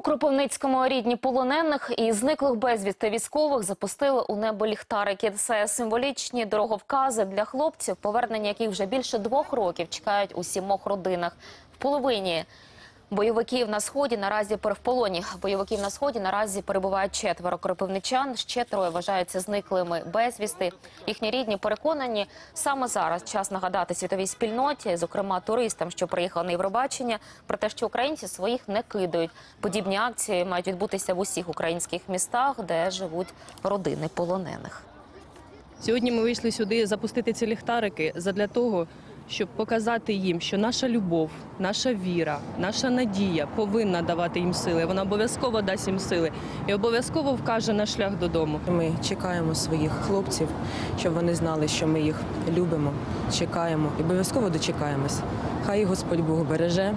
У Кропивницькому рідні полонених і зниклих безвісти військових запустили у небо ліхтарики. Це символічні дороговкази для хлопців, повернення яких вже більше двох років чекають у сімох родинах. В половині бойовиків на сході наразі в полоні бойовиків на сході наразі перебувають четверо кропивничан. Ще троє вважаються зниклими безвісти. Їхні рідні переконані саме зараз час нагадати світовій спільноті, зокрема туристам, що приїхали на Євробачення, про те, що українці своїх не кидають. Подібні акції мають відбутися в усіх українських містах, де живуть родини полонених. Сьогодні ми вийшли сюди запустити ці ліхтарики задля того, щоб показати їм, що наша любов, наша віра, наша надія повинна давати їм сили. Вона обов'язково дасть їм сили і обов'язково вкаже на шлях додому. Ми чекаємо своїх хлопців, щоб вони знали, що ми їх любимо, чекаємо і обов'язково дочекаємось. Хай Господь Бог береже.